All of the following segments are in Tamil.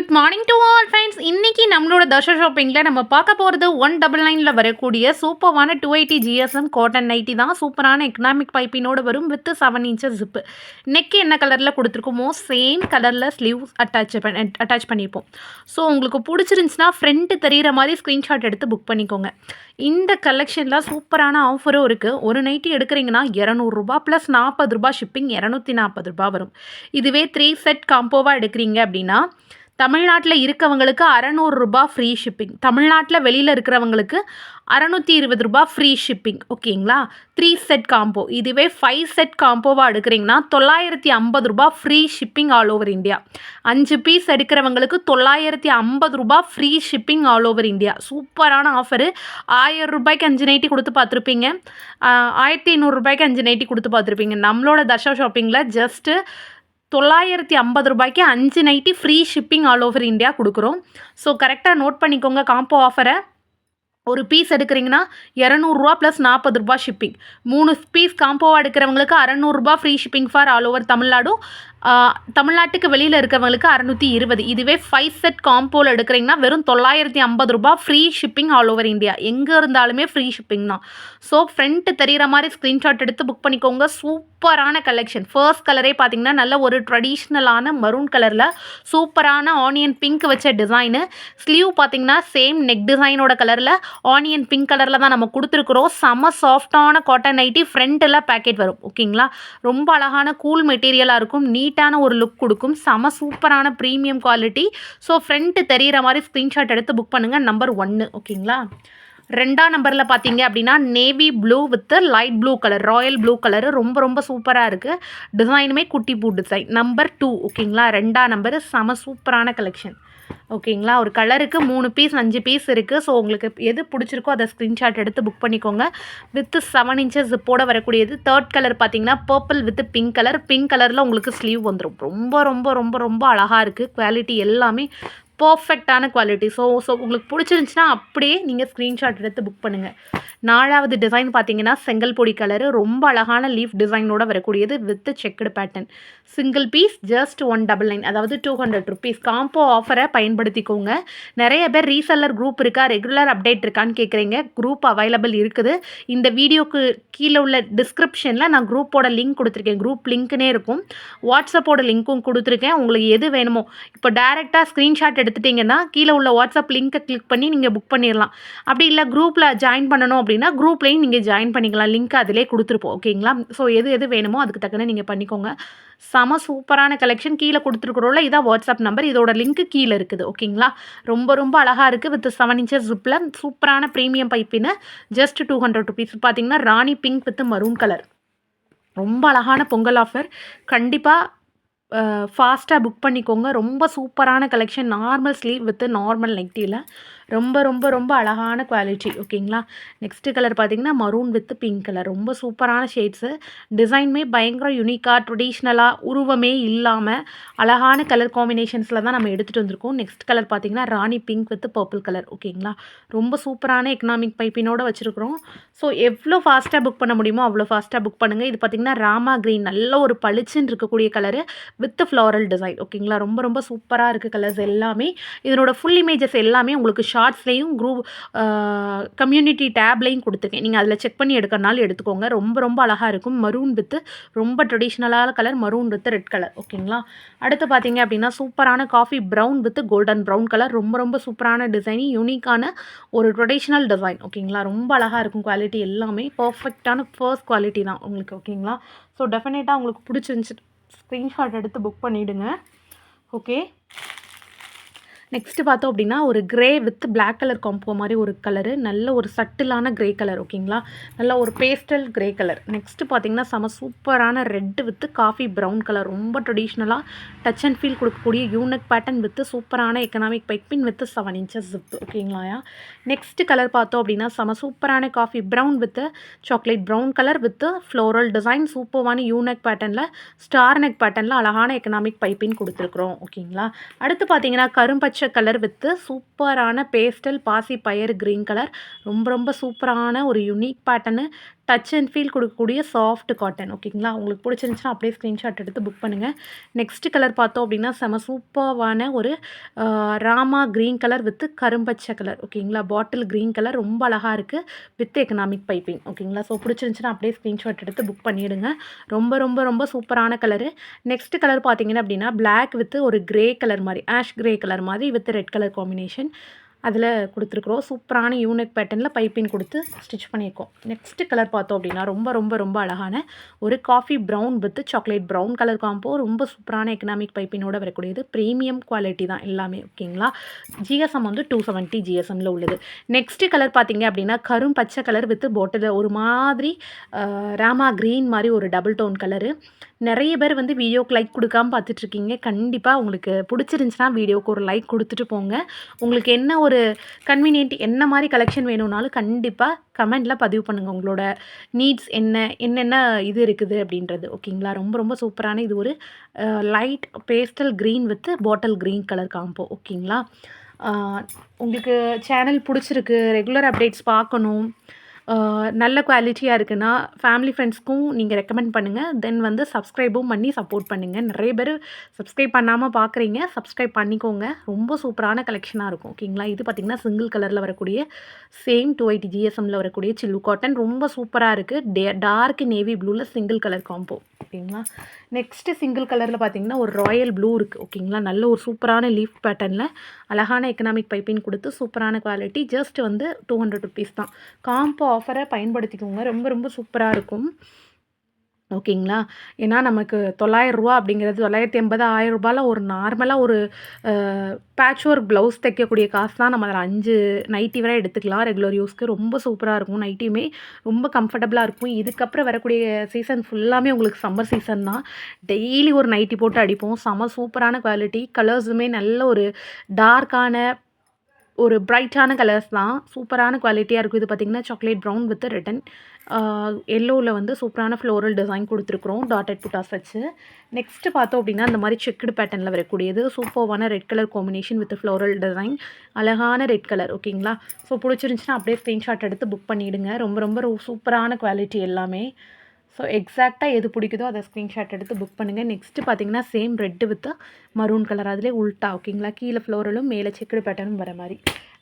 Good morning to all friends இன்னைக்கு நம்மளோட தர்ஷா ஷாப்பிங்கில் நம்ம பார்க்க போகிறது ஒன் டபுள் நைனில் வரக்கூடிய சூப்பரான two eighty GSM cotton nighty தான். சூப்பரான எக்கனாமிக் பைப்பினோடு வரும் with seven inches zip neck என்ன கலரில் கொடுத்துருக்கோமோ சேம் கலரில் ஸ்லீவ்ஸ் அட்டாச் அட்டாச் பண்ணியிருப்போம் ஸோ உங்களுக்கு பிடிச்சிருந்துச்சுன்னா ஃப்ரெண்ட்டு தெரிகிற மாதிரி ஸ்க்ரீன்ஷாட் எடுத்து புக் பண்ணிக்கோங்க. இந்த கலெக்ஷனில் சூப்பரான ஆஃபரும் இருக்குது ஒரு நைட்டி எடுக்கிறீங்கன்னா இரநூறுபா ப்ளஸ் நாற்பது ரூபா ஷிப்பிங் இரநூத்தி நாற்பது ரூபா வரும். இதுவே த்ரீ செட் காம்போவாக எடுக்கிறீங்க அப்படின்னா தமிழ்நாட்டில் இருக்கவங்களுக்கு அறநூறுரூபா ஃப்ரீ ஷிப்பிங் தமிழ்நாட்டில் வெளியில் இருக்கிறவங்களுக்கு அறநூற்றி இருபது ரூபா ஃப்ரீ ஷிப்பிங் ஓகேங்களா? த்ரீ செட் காம்போ இதுவே ஃபைவ் செட் காம்போவாக எடுக்கிறீங்கன்னா தொள்ளாயிரத்தி ஐம்பது ரூபா free shipping all over India அஞ்சு பீஸ் எடுக்கிறவங்களுக்கு தொள்ளாயிரத்தி ஐம்பது ரூபா free shipping all over India சூப்பரான ஆஃபரு ஆயிரம் ரூபாய்க்கு அஞ்சு நைட்டி கொடுத்து பார்த்துருப்பீங்க. ஆயிரத்தி ஐநூறுரூபாய்க்கு அஞ்சு நைட்டி கொடுத்து பார்த்துருப்பீங்க. நம்மளோட தர்ஷா ஷாப்பிங்கில் ஜஸ்ட்டு தொள்ளாயிரத்தி ஐம்பது ரூபாய்க்கு அஞ்சு nighty free shipping all over India கொடுக்குறோம். ஸோ கரெக்டாக நோட் பண்ணிக்கோங்க காம்போ ஆஃபரை ஒரு பீஸ் எடுக்கிறீங்கன்னா இரநூறுவா ப்ளஸ் நாற்பது ரூபா ஷிப்பிங் மூணு பீஸ் காம்போவாக எடுக்கிறவங்களுக்கு அறநூறுபா free shipping for all over Tamil Nadu. தமிழ்நாட்டுக்கு வெளியில் இருக்கிறவங்களுக்கு அறநூற்றி இருபது. இதுவே ஃபைவ் செட் காம்போவில் எடுக்கிறீங்கன்னா வெறும் தொள்ளாயிரத்தி ஐம்பது ரூபா free shipping all over India எங்கே இருந்தாலுமே ஃப்ரீ ஷிப்பிங் தான். ஸோ ஃப்ரண்ட்டு தெரிகிற மாதிரி ஸ்க்ரீன்ஷாட் எடுத்து புக் பண்ணிக்கோங்க. சூப்பரான கலெக்ஷன் ஃபர்ஸ்ட் கலரே பார்த்தீங்கன்னா நல்ல ஒரு ட்ரெடிஷ்னலான மரூன் கலரில் சூப்பரான ஆனியன் பிங்க் வச்ச டிசைனு ஸ்லீவ் பார்த்தீங்கன்னா சேம் நெக் டிசைனோட கலரில் ஆனியன் பிங்க் கலரில் தான் நம்ம கொடுத்துருக்குறோம். செம சாஃப்டான காட்டன் நைட்டி ஃப்ரண்ட்டில் பேக்கெட் வரும். ஓகேங்களா ரொம்ப அழகான கூல் மெட்டீரியலாக இருக்கும். நீட்டான ஒரு லுக் கொடுக்கும். செம சூப்பரான ப்ரீமியம் குவாலிட்டி ஸோ ஃப்ரண்ட்டு தெரிகிற மாதிரி ஸ்க்ரீன்ஷாட் எடுத்து புக் பண்ணுங்கள் நம்பர் ஒன்று ஓகேங்களா? ரெண்டாம் நம்பரில் பார்த்தீங்க அப்படின்னா navy blue with light blue colour royal blue colour ரொம்ப ரொம்ப சூப்பராக இருக்குது டிசைனுமே குட்டி பூ டிசைன் நம்பர் டூ ஓகேங்களா? ரெண்டாம் நம்பர் செம சூப்பரான கலெக்ஷன் ஓகேங்களா? ஒரு கலருக்கு மூணு பீஸ் அஞ்சு பீஸ் இருக்குது ஸோ உங்களுக்கு எது பிடிச்சிருக்கோ அதை ஸ்க்ரீன்ஷாட் எடுத்து புக் பண்ணிக்கோங்க. வித் செவன் இன்ச்சஸ் போட வரக்கூடியது. தேர்ட் கலர் பார்த்தீங்கன்னா purple with pink colour pink கலரில் உங்களுக்கு ஸ்லீவ் வந்துடும் ரொம்ப ரொம்ப ரொம்ப ரொம்ப அழகாக இருக்குது குவாலிட்டி எல்லாமே பர்ஃபெக்டான குவாலிட்டி ஸோ ஸோ உங்களுக்கு பிடிச்சிருந்துச்சின்னா அப்படியே நீங்கள் ஸ்க்ரீன்ஷாட் எடுத்து புக் பண்ணுங்கள் நாலாவது டிசைன் பார்த்தீங்கன்னா செங்கல் பொடி கலரு ரொம்ப அழகான லீஃப் டிசைனோட வரக்கூடியது with checked pattern single piece just one double nine அதாவது டூ ஹண்ட்ரட் ருபீஸ் காம்போ ஆஃபரை பயன்படுத்திக்கோங்க. நிறைய பேர் ரீசெல்லர் குரூப் இருக்கா ரெகுலர் அப்டேட் இருக்கான்னு கேட்குறீங்க குரூப் அவைலபிள் இருக்குது. இந்த வீடியோக்கு கீழே உள்ள டிஸ்கிரிப்ஷனில் நான் குரூப்போட லிங்க் கொடுத்துருக்கேன். குரூப் லிங்க்னே இருக்கும். வாட்ஸ்அப்போட லிங்க்கும் கொடுத்துருக்கேன். உங்களுக்கு எது வேணுமோ இப்போ டேரெக்டாக ஸ்க்ரீன்ஷாட் எடுத்துட்டிங்கன்னா கீழே உள்ள வாட்ஸ்அப் லிங்க்கை கிளிக் பண்ணி நீங்கள் புக் பண்ணிடலாம் அப்படி இல்லை குரூப்பில் ஜாயின் பண்ணணும் அப்படின்னா குரூப்லேயும் நீங்கள் ஜாயின் பண்ணிக்கலாம். லிங்க் அதிலே கொடுத்துருப்போம் ஓகேங்களா ஸோ எது எது வேணுமோ அதுக்கு தக்கன நீங்கள் பண்ணிக்கோங்க. செம சூப்பரான கலெக்ஷன் கீழே கொடுத்துருக்குறோம்ல இதான் வாட்ஸ்அப் நம்பர் இதோட லிங்க்கு கீழே இருக்குது ஓகேங்களா ரொம்ப ரொம்ப அழகாக இருக்குது வித் செவன் இன்ச்சஸ் ஜிப்பில் சூப்பரான ப்ரீமியம் பைப்பின்னு ஜஸ்ட் டூ ஹண்ட்ரட் ருபீஸ் பார்த்தீங்கன்னா rani pink with maroon colour ரொம்ப அழகான பொங்கல் ஆஃபர் கண்டிப்பாக ஃபாஸ்ட்டாக புக் பண்ணிக்கோங்க. ரொம்ப சூப்பரான collection normal sleeve with normal நெக்டியில் ரொம்ப ரொம்ப ரொம்ப அழகான குவாலிட்டி ஓகேங்களா? நெக்ஸ்ட்டு கலர் பார்த்தீங்கன்னா மரூன் வித் பிங்க் கலர் ரொம்ப சூப்பரான ஷேட்ஸு டிசைனுமே பயங்கர யூனிக்காக ட்ரெடிஷ்னலாக உருவமே இல்லாமல் அழகான கலர் காம்பினேஷன்ஸில் தான் நம்ம எடுத்துகிட்டு வந்திருக்கோம். நெக்ஸ்ட் கலர் பார்த்தீங்கன்னா rani pink with purple colour ஓகேங்களா? ரொம்ப சூப்பரான எக்கனாமிக் பைப்பினோட வச்சுருக்குறோம். ஸோ எவ்வளோ ஃபாஸ்ட்டாக புக் பண்ண முடியுமோ அவ்வளோ ஃபாஸ்ட்டாக புக் பண்ணுங்கள் இது பார்த்தீங்கன்னா ராமா க்ரீன் நல்ல ஒரு பளிச்சுன்னு இருக்கக்கூடிய கலரு வித் ஃப்ளாரல் டிசைன் ஓகேங்களா? ரொம்ப ரொம்ப சூப்பராக இருக்குது கலர்ஸ் எல்லாமே. இதனோட ஃபுல் இமேஜஸ் எல்லாமே உங்களுக்கு ஷார்ட்ஸ்லேயும் குரூப் கம்யூனிட்டி டேப்லையும் கொடுத்துருக்கேன். நீங்கள் அதில் செக் பண்ணி எடுக்கிறனாலும் எடுத்துக்கோங்க. ரொம்ப ரொம்ப அழகாக இருக்கும். மரூன் வித்து ரொம்ப ட்ரெடிஷ்னலான colour maroon with red colour ஓகேங்களா அடுத்து பார்த்தீங்க அப்படின்னா சூப்பரான coffee brown with golden brown colour ரொம்ப ரொம்ப சூப்பரான டிசைன் யூனிக்கான ஒரு ட்ரெடிஷ்னல் டிசைன் ஓகேங்களா ரொம்ப அழகாக இருக்கும் குவாலிட்டி எல்லாமே. பர்ஃபெக்டான ஃபர்ஸ்ட் குவாலிட்டி தான் உங்களுக்கு. ஓகேங்களா ஸோ டெஃபினட்டாக உங்களுக்கு பிடிச்சிருந்துச்சு. ஸ்க்ரீன்ஷாட் எடுத்து புக் பண்ணிவிடுங்க ஓகே நெக்ஸ்ட்டு பார்த்தோம் அப்படின்னா ஒரு grey with black colour combo மாதிரி ஒரு கலரு நல்ல ஒரு சட்டிலான க்ரே கலர் ஓகேங்களா நல்ல ஒரு பேஸ்டல் க்ரே கலர் நெக்ஸ்ட்டு பார்த்தீங்கன்னா செம சூப்பரான red with coffee brown colour ரொம்ப ட்ரெடிஷ்னலாக டச் அண்ட் ஃபீல் கொடுக்கக்கூடிய யூனிக் பேட்டர்ன் வித் சூப்பரான economic piping with seven inches zip ஓகேங்களா நெக்ஸ்ட் கலர் பார்த்தோம் அப்படின்னா செம சூப்பரான coffee brown with chocolate brown colour with floral design சூப்பரான யூனெக் பேட்டர்னில் ஸ்டார் நெக் பேட்டர்னில் அழகான எக்கனாமிக் பைப்பின் கொடுத்துருக்குறோம் ஓகேங்களா அடுத்து பார்த்தீங்கன்னா கரும்பச்சை கலர் வித்து சூப்பரான பேஸ்டல் பாசி பயர் க்ரீன் கலர் ரொம்ப ரொம்ப சூப்பரான ஒரு unique pattern touch and feel கொடுக்கக்கூடிய சாஃப்ட் காட்டன் ஓகேங்களா உங்களுக்கு பிடிச்சிருந்துச்சுன்னா அப்படியே ஸ்க்ரீன்ஷாட் எடுத்து புக் பண்ணுங்கள் நெக்ஸ்ட் கலர் பார்த்தோம் அப்படின்னா செம சூப்பர்வான ஒரு ராமா க்ரீன் கலர் வித் கரும்பச்சை கலர் ஓகேங்களா பாட்டில் க்ரீன் கலர் ரொம்ப அழகாக இருக்குது வித் எக்கனாமிக் பைப்பிங் ஓகேங்களா ஸோ பிடிச்சிருந்துச்சுன்னா அப்படியே ஸ்க்ரீன்ஷாட் எடுத்து புக் பண்ணிவிடுங்க ரொம்ப ரொம்ப ரொம்ப சூப்பரான கலரு நெக்ஸ்ட் கலர் பார்த்தீங்கன்னா அப்படின்னா பிளாக் வித் ஒரு கிரே கலர் மாதிரி ஆஷ் கிரே கலர் மாதிரி வித் ரெட் கலர் காம்பினேஷன் அதில் கொடுத்துருக்குறோம். சூப்பரான யூனிக் பேட்டர்னில் பைப்பிங் கொடுத்து ஸ்டிச் பண்ணியிருக்கோம். நெக்ஸ்ட் கலர் பார்த்தோம் அப்படின்னா ரொம்ப ரொம்ப ரொம்ப அழகான ஒரு coffee brown with chocolate brown colour combo ரொம்ப சூப்பரான எக்கனாமிக் பைப்பினோட வரக்கூடியது. ப்ரீமியம் குவாலிட்டி தான் எல்லாமே ஓகேங்களா? ஜிஎஸ்எம் வந்து டூ செவன்ட்டி ஜிஎஸ்எம்மில் உள்ளது. நெக்ஸ்ட் கலர் பார்த்தீங்க அப்படின்னா கரும் பச்சை கலர் வித் பாட்டில் ஒரு மாதிரி ராமா க்ரீன் மாதிரி ஒரு டபுள் டோன் கலரு நிறைய பேர் வந்து வீடியோக்கு லைக் கொடுக்காம பார்த்துட்ருக்கீங்க. கண்டிப்பாக உங்களுக்கு பிடிச்சிருந்துச்சுன்னா வீடியோக்கு ஒரு லைக் கொடுத்துட்டு போங்க. உங்களுக்கு என்ன ஒரு கன்வீனியன்ட் என்ன மாதிரி கலெக்ஷன் வேணும்னாலும் கண்டிப்பாக கமெண்டில் பதிவு பண்ணுங்கள் உங்களோட நீட்ஸ் என்ன என்னென்ன இது இருக்குது அப்படின்றது. ஓகேங்களா ரொம்ப ரொம்ப சூப்பரான இது ஒரு light pastel green with bottle green colour combo ஓகேங்களா உங்களுக்கு சேனல் பிடிச்சிருக்கு. ரெகுலர் அப்டேட்ஸ் பார்க்கணும். நல்ல குவாலிட்டியாக இருக்குன்னா ஃபேமிலி ஃப்ரெண்ட்ஸ்க்கும் நீங்கள் ரெக்கமெண்ட் பண்ணுங்கள் தென் வந்து சப்ஸ்கிரைபும் பண்ணி சப்போர்ட் பண்ணுங்கள் நிறைய பேர் சப்ஸ்கிரைப் பண்ணாமல் பார்க்குறீங்க சப்ஸ்கிரைப் பண்ணிக்கோங்க. ரொம்ப சூப்பரான கலெக்ஷனாக இருக்கும். ஓகேங்களா இது பார்த்திங்கன்னா சிங்கிள் கலரில் வரக்கூடிய சேம் டூ எயிட்டி ஜிஎஸ்எம்மில் வரக்கூடிய சில்லு காட்டன் ரொம்ப சூப்பராக இருக்குது டே டார்க் நேவி ப்ளூவில் சிங்கிள் கலர் காம்போ ஓகேங்களா நெக்ஸ்ட்டு சிங்கிள் கலரில் பார்த்தீங்கன்னா ஒரு ராயல் ப்ளூ இருக்குது ஓகேங்களா நல்ல ஒரு சூப்பரான லீஃப் பேட்டர்னில் அழகான எக்கனாமிக் பைப்பிங் கொடுத்து சூப்பரான குவாலிட்டி ஜஸ்ட் வந்து டூ ஹண்ட்ரட் ருபீஸ் தான். காம்போ ஆஃபரை பயன்படுத்திக்கோங்க. ரொம்ப ரொம்ப சூப்பராக இருக்கும். ஓகேங்களா ஏன்னா நமக்கு தொள்ளாயிரம் ரூபா அப்படிங்கிறது தொள்ளாயிரத்தி எண்பது ஆயிரம் ரூபாயில் ஒரு நார்மலாக ஒரு பேட்ச் ஒர்க் ப்ளவுஸ் தைக்கக்கூடிய காசு தான் நம்ம அதில் அஞ்சு நைட்டி வரை எடுத்துக்கலாம். ரெகுலர் யூஸ்க்கு ரொம்ப சூப்பராக இருக்கும். நைட்டியுமே ரொம்ப கம்ஃபர்டபுளாக இருக்கும். இதுக்கப்புறம் வரக்கூடிய சீசன் ஃபுல்லாமே உங்களுக்கு சம்மர் சீசன் தான். டெய்லி ஒரு நைட்டி போட்டு அடிப்போம். செம சூப்பரான குவாலிட்டி கலர்ஸுமே நல்ல ஒரு டார்க்கான ஒரு பிரைட்டான கலர்ஸ் தான். சூப்பரான குவாலிட்டியாக இருக்கும். இது பார்த்திங்கன்னா சாக்லேட் ப்ரௌன் வித் ரிட்டன் எல்லோவில் வந்து சூப்பரான ஃப்ளோரல் டிசைன் கொடுத்துருக்குறோம் டாட்டட் புட்டாஸ் வச்சு. நெக்ஸ்ட்டு பார்த்தோம் அப்படின்னா இந்த மாதிரி செக்குடு பேட்டர்னில் வரக்கூடியது. சூப்பர்வான red colour combination with floral design அழகான ரெட் கலர் ஓகேங்களா ஸோ பிடிச்சிருந்துச்சுன்னா அப்படியே ஸ்க்ரீன்ஷாட் எடுத்து புக் பண்ணிவிடுங்க ரொம்ப ரொம்ப சூப்பரான குவாலிட்டி எல்லாமே. ஸோ எக்ஸாக்டாக எது பிடிக்குதோ அதை ஸ்க்ரீன்ஷாட் எடுத்து புக் பண்ணுங்கள் நெக்ஸ்ட்டு பார்த்தீங்கன்னா same red with maroon colour அதிலே உல்ட்டா ஓகேங்களா கீழே ஃப்ளோரலும் மேலே செக்குடு பேட்டர்னும் வர மாதிரி.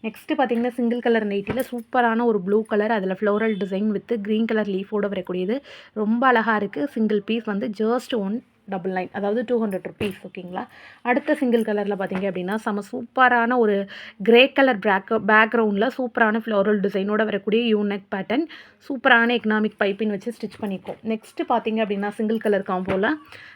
நெக்ஸ்ட்டு பார்த்தீங்கன்னா சிங்கிள் கலர் நைட்டியில் சூப்பரான ஒரு ப்ளூ கலர் அதில் floral design with green colour லீஃபோடு வரக்கூடியது. ரொம்ப அழகாக இருக்குது சிங்கிள் பீஸ் வந்து ஜஸ்ட் ஒன் டபுள் நைன் அதாவது டூ ஹண்ட்ரட் ருபீஸ் ஓகேங்களா அடுத்த சிங்கிள் கலரில் பார்த்தீங்க அப்படின்னா செம சூப்பரான ஒரு கிரே கலர் பேக் பேக்ரவுண்டில் சூப்பரான ஃப்ளோரல் டிசைனோட வரக்கூடிய யூனெக் பேட்டர்ன் சூப்பரான எக்கனாமிக் பைப்பின் வச்சு ஸ்டிச் பண்ணியிருக்கோம் நெக்ஸ்ட்டு பார்த்தீங்க அப்படின்னா சிங்கிள் கலர் காம்போவில்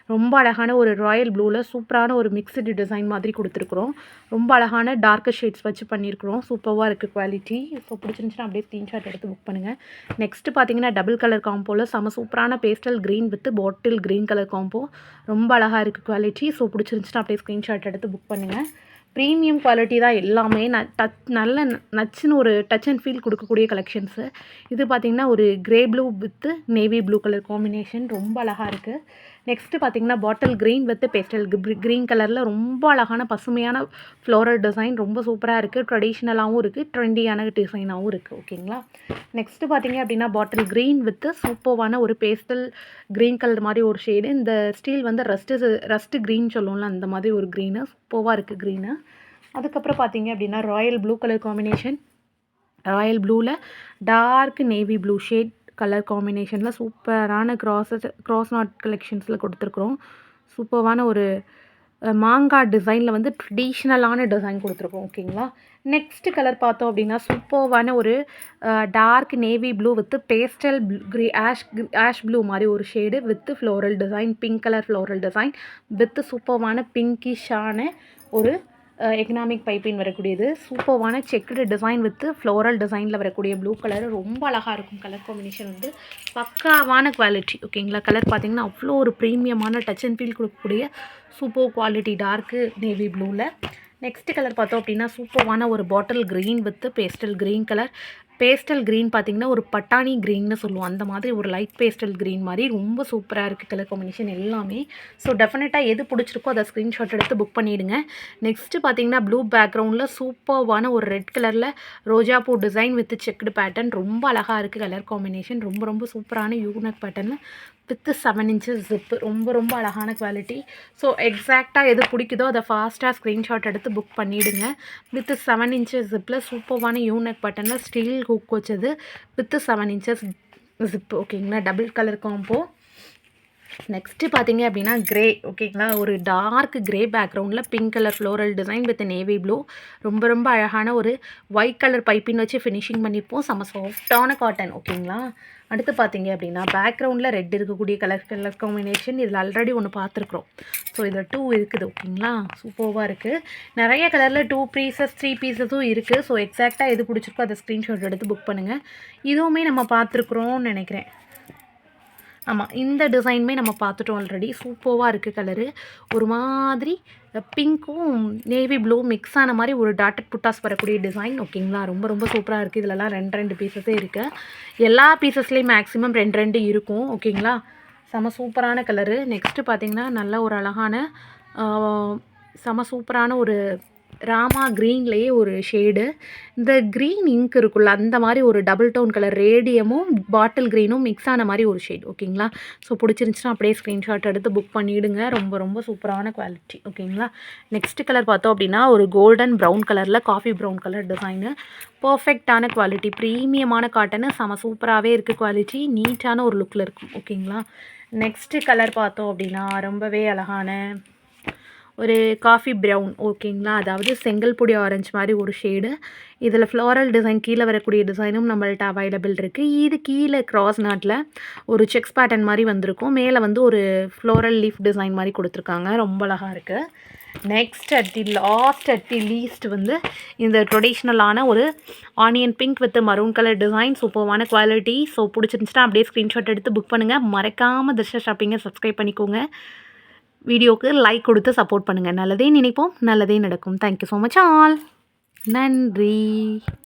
ரொம்ப அழகான ஒரு ராயல் ப்ளூவில் சூப்பரான ஒரு மிக்சடு டிசைன் மாதிரி கொடுத்துருக்குறோம். ரொம்ப அழகான டார்க்கர் ஷேட்ஸ் வச்சு பண்ணியிருக்கிறோம் சூப்பராக இருக்குது குவாலிட்டி ஸோ பிடிச்சிருந்துச்சுன்னா அப்படியே ஸ்க்ரீன்ஷாட் எடுத்து புக் பண்ணுங்கள் நெக்ஸ்ட்டு பார்த்தீங்கன்னா டபுள் கலர் காம்போவில் செம சூப்பரான pastel green with bottle green colour combo ரொம்ப அழகாக இருக்குது குவாலிட்டி ஸோ பிடிச்சிருந்துச்சுன்னா அப்படியே ஸ்க்ரீன்ஷாட் எடுத்து புக் பண்ணுங்கள் ப்ரீமியம் குவாலிட்டி தான் எல்லாமே. ந டச் நல்ல நச்சுன்னு ஒரு டச் அண்ட் ஃபீல் கொடுக்கக்கூடிய கலெக்ஷன்ஸு இது பார்த்திங்கன்னா ஒரு grey blue with navy blue colour combination ரொம்ப அழகாக இருக்குது நெக்ஸ்ட்டு பார்த்தீங்கன்னா bottle green with pastel green கலரில் ரொம்ப அழகான பசுமையான ஃப்ளோரல் டிசைன் ரொம்ப சூப்பராக இருக்குது ட்ரெடிஷ்னலாகவும் இருக்குது ட்ரெண்டியான டிசைனாகவும் இருக்குது ஓகேங்களா நெக்ஸ்ட்டு பார்த்தீங்க அப்படின்னா பாட்டில் க்ரீன் வித் சூப்பர்வான ஒரு பேஸ்டல் க்ரீன் கலர் மாதிரி ஒரு ஷேடு இந்த ஸ்டீல் வந்து ரஸ்ட்டு ரஸ்ட்டு க்ரீன் சொல்லுவோம்ல அந்த மாதிரி ஒரு க்ரீனு சூப்பராக இருக்குது க்ரீனு அதுக்கப்புறம் பார்த்தீங்க அப்படின்னா royal blue colour combination royal ப்ளூவில் dark navy blue shade colour காம்பினேஷனில் சூப்பரான க்ராஸஸ் க்ராஸ் நாட் கலெக்ஷன்ஸில் கொடுத்துருக்குறோம். சூப்பரான ஒரு மாங்காய் டிசைனில் வந்து ட்ரெடிஷ்னலான டிசைன் கொடுத்துருக்கோம் ஓகேங்களா நெக்ஸ்ட் கலர் பார்த்தோம் அப்படின்னா சூப்பர்வான ஒரு dark navy blue with pastel grey ash ash blue மாதிரி ஒரு shade with floral design pink colour floral design with சூப்பர்வான பிங்கிஷான ஒரு எக்கனாமிக் பைப்பின் வரக்கூடியது. சூப்பர்வான செக்குடு டிசைன் வித்து ஃப்ளோரல் டிசைனில் வரக்கூடிய ப்ளூ கலர் ரொம்ப அழகாக இருக்கும். கலர் காம்பினேஷன் வந்து பக்காவான குவாலிட்டி ஓகேங்களா கலர் பார்த்தீங்கன்னா அவ்வளோ ஒரு ப்ரீமியமான டச் அண்ட் ஃபீல் கொடுக்கக்கூடிய சூப்பர் குவாலிட்டி டார்க்கு நேவி ப்ளூவில் நெக்ஸ்ட் கலர் பார்த்தோம் அப்படின்னா சூப்பர்வான ஒரு bottle green with pastel green colour pastel green பார்த்தீங்கன்னா ஒரு பட்டாணி க்ரீன்னு சொல்லுவோம். அந்த மாதிரி ஒரு லைட் பேஸ்டல் க்ரீன் மாதிரி ரொம்ப சூப்பராக இருக்குது கலர் காம்பினேஷன் எல்லாமே. ஸோ டெஃபினட்டாக எது பிடிச்சிருக்கோ அதை ஸ்க்ரீன்ஷாட் எடுத்து புக் பண்ணிவிடுங்க நெக்ஸ்ட்டு பார்த்தீங்கன்னா ப்ளூ பேக்ரவுண்டில் சூப்பர்வான ஒரு ரெட் கலரில் ரோஜாப்பூ டிசைன் வித் செக்குடு பேட்டர்ன் ரொம்ப அழகாக இருக்குது கலர் காம்பினேஷன். ரொம்ப ரொம்ப சூப்பரான unique pattern with seven inches zip ரொம்ப ரொம்ப அழகான குவாலிட்டி ஸோ எக்ஸாக்டாக எது பிடிக்குதோ அதை ஃபாஸ்ட்டாக ஸ்க்ரீன்ஷாட் எடுத்து புக் பண்ணிவிடுங்க வித்து செவன் இன்ச்சஸ் ஜிப்பில் சூப்பர்வான யூனக் பட்டனில் ஸ்டீல் ஹூக் வச்சது வித்து செவன் இன்ச்சஸ் ஜிப்பு ஓகேங்களா டபுள் கலர் காம்போ நெக்ஸ்ட்டு பார்த்தீங்க அப்படின்னா கிரே ஓகேங்களா ஒரு டார்க் கிரே பேக்ரவுண்டில் pink colour floral design with navy blue ரொம்ப ரொம்ப அழகான ஒரு ஒயிட் கலர் பைப்பின் வச்சு ஃபினிஷிங் பண்ணியிருப்போம் செம்ம சாஃப்டான காட்டன் ஓகேங்களா அடுத்து பார்த்தீங்க அப்படின்னா பேக்ரவுண்டில் ரெட் இருக்கக்கூடிய கலர் கலர் காம்பினேஷன் இதில் ஆல்ரெடி ஒன்று பார்த்துருக்குறோம். ஸோ இதில் டூ இருக்குது ஓகேங்களா? சூப்பராக இருக்குது நிறைய கலரில் டூ பீசஸ் த்ரீ பீசஸும் இருக்குது ஸோ எக்ஸாக்டாக எது பிடிச்சிருக்கோ அதை ஸ்க்ரீன்ஷாட் எடுத்து புக் பண்ணுங்கள் இதுவுமே நம்ம பார்த்துருக்குறோம்னு நினைக்கிறேன். ஆமாம் இந்த டிசைனுமே நம்ம பார்த்துட்டோம் ஆல்ரெடி சூப்பராக இருக்குது கலரு ஒரு மாதிரி பிங்க்கும் நேவி ப்ளூ மிக்ஸ் ஆன மாதிரி ஒரு டாட்டட் புட்டாஸ் வரக்கூடிய டிசைன் ஓகேங்களா? ரொம்ப ரொம்ப சூப்பராக இருக்குது இதிலலாம் ரெண்டு ரெண்டு பீசஸே இருக்குது எல்லா பீசஸ்லேயும் மேக்ஸிமம் ரெண்டு ரெண்டு இருக்கும் ஓகேங்களா? செம சூப்பரான கலரு நெக்ஸ்ட்டு பார்த்திங்கன்னா நல்ல ஒரு அழகான செம சூப்பரான ஒரு ராமா க்ரீன்லேயே ஒரு ஷேடு. இந்த க்ரீன் இங்க் இருக்குல்ல அந்த மாதிரி ஒரு டபுள் டோன் கலர் ரேடியமும் பாட்டில் க்ரீனும் மிக்ஸ் ஆன மாதிரி ஒரு ஷேட் ஓகேங்களா? ஸோ பிடிச்சிருந்துச்சுன்னா அப்படியே ஸ்க்ரீன்ஷாட் எடுத்து புக் பண்ணிவிடுங்க ரொம்ப ரொம்ப சூப்பரான குவாலிட்டி ஓகேங்களா? நெக்ஸ்ட் கலர் பார்த்தோம் அப்படின்னா ஒரு கோல்டன் ப்ரௌன் கலரில் காஃபி ப்ரௌன் கலர் டிசைனு பர்ஃபெக்டான குவாலிட்டி ப்ரீமியமான காட்டனு செம சூப்பராகவே இருக்குது குவாலிட்டி நீட்டான ஒரு லுக்கில் இருக்கும் ஓகேங்களா? நெக்ஸ்ட்டு கலர் பார்த்தோம் அப்படின்னா ரொம்பவே அழகான ஒரு காஃபி ப்ரௌன் ஓகேங்களா? அதாவது செங்கல் பொடி ஆரஞ்சு மாதிரி ஒரு ஷேடு இதில் ஃப்ளோரல் டிசைன் கீழே வரக்கூடிய டிசைனும் நம்மள்ட்ட அவைலபிள் இருக்குது இது கீழே கிராஸ் நாட்டில் ஒரு செக்ஸ் பேட்டர்ன் மாதிரி வந்திருக்கும். மேலே வந்து ஒரு ஃப்ளோரல் லீஃப் டிசைன் மாதிரி கொடுத்துருக்காங்க. ரொம்ப அழகாக இருக்குது next at the last at the least வந்து இந்த ட்ரெடிஷ்னலான ஒரு onion pink with maroon colour design சூப்பர்வான quality so பிடிச்சிருந்துச்சுன்னா அப்படியே ஸ்க்ரீன்ஷாட் எடுத்து புக் பண்ணுங்கள் மறக்காமல் திருஷ்ட ஷாப்பிங்கை சப்ஸ்கிரைப் பண்ணிக்கோங்க. வீடியோக்கு லைக் கொடுத்து சப்போர்ட் பண்ணுங்கள் நல்லதே நினைப்போம். நல்லதே நடக்கும். தேங்க்யூ ஸோ மச் ஆல் நன்றி.